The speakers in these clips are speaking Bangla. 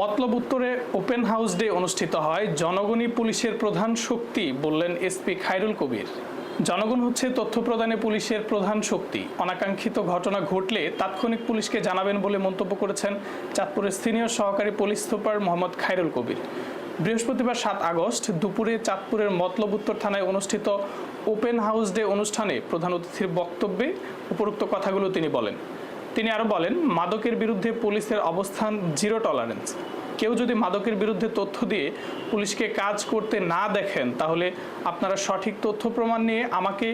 মতলব উত্তরে ওপেন হাউস ডে অনুষ্ঠিত হয়, জনগণই পুলিশের প্রধান শক্তি বললেন এসপি খায়রুল কবির। জনগণ হচ্ছে তথ্য প্রদানে পুলিশের প্রধান শক্তি। অনাকাঙ্ক্ষিত ঘটনা ঘটলে তাৎক্ষণিক পুলিশকে জানাবেন বলে মন্তব্য করেছেন চাঁদপুরের সিনিয়র সহকারী পুলিশ সুপার মোহাম্মদ খায়রুল কবির। বৃহস্পতিবার সাত আগস্ট দুপুরে চাঁদপুরের মতলব উত্তর থানায় অনুষ্ঠিত ওপেন হাউস ডে অনুষ্ঠানে প্রধান অতিথির বক্তব্যে উপরোক্ত কথাগুলো তিনি বলেন। তিনি আরও বলেন, মাদকের বিরুদ্ধে পুলিশের অবস্থান জিরো টলারেন্স। কেউ যদি মাদকের বিরুদ্ধে তথ্য দিয়ে পুলিশকে কাজ করতে না দেখেন, তাহলে আপনারা সঠিক তথ্য প্রমাণ নিয়ে আমাকে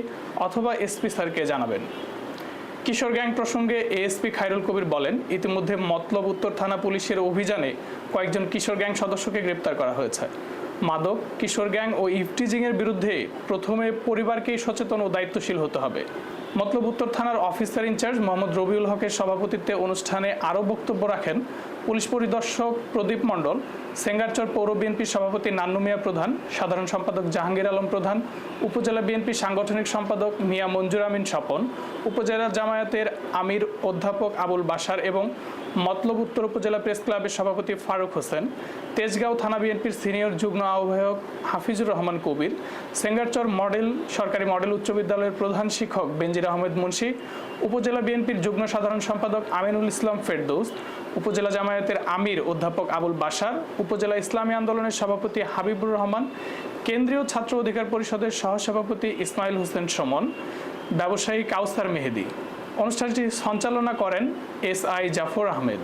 অথবা এসপি স্যারকে জানাবেন। কিশোর গ্যাং প্রসঙ্গে এএসপি খায়রুল কবির বলেন, ইতিমধ্যে মতলব উত্তর থানা পুলিশের অভিযানে কয়েকজন কিশোর গ্যাং সদস্যকে গ্রেপ্তার করা হয়েছে। মাদক, কিশোর গ্যাং ও ইফটিজিং এর বিরুদ্ধে প্রথমে পরিবারকেই সচেতন ও দায়িত্বশীল হতে হবে। মতলব উত্তর থানার অফিসার ইনচার্জ মোহাম্মদ রবিউল হকের সভাপতিত্বে অনুষ্ঠানে আরও বক্তব্য রাখেন পুলিশ পরিদর্শক প্রদীপ মণ্ডল, সেঙ্গারচর পৌর বিএনপির সভাপতি নান্নু মিয়া প্রধান, সাধারণ সম্পাদক জাহাঙ্গীর আলম প্রধান, উপজেলা বিএনপি সাংগঠনিক সম্পাদক মিয়া মঞ্জুর আমিন স্বপন, উপজেলা জামায়াতের আমির অধ্যাপক আবুল বাসার এবং মতলব উত্তর উপজেলা প্রেস ক্লাবের সভাপতি ফারুক হোসেন, তেজগাঁও থানা বিএনপির সিনিয়র যুগ্ম আহ্বায়ক হাফিজুর রহমান কবির, সেঙ্গারচর মডেল, সরকারি মডেল উচ্চ বিদ্যালয়ের প্রধান শিক্ষক বেনজির আহমেদ মুন্সি, উপজেলা বিএনপির যুগ্ম সাধারণ সম্পাদক আমিনুল ইসলাম ফেরদৌস, উপজেলা জামায়াতের আমির অধ্যাপক আবুল বাসার উপজেলা ইসলামী আন্দোলনের সভাপতি হাবিবুর রহমান, কেন্দ্রীয় ছাত্র অধিকার পরিষদের সহসভাপতি ইসমাইল হোসেন সমন, ব্যবসায়ী কাউসার মেহেদি। অনুষ্ঠানটি সঞ্চালনা করেন এস আই জাফর আহমেদ।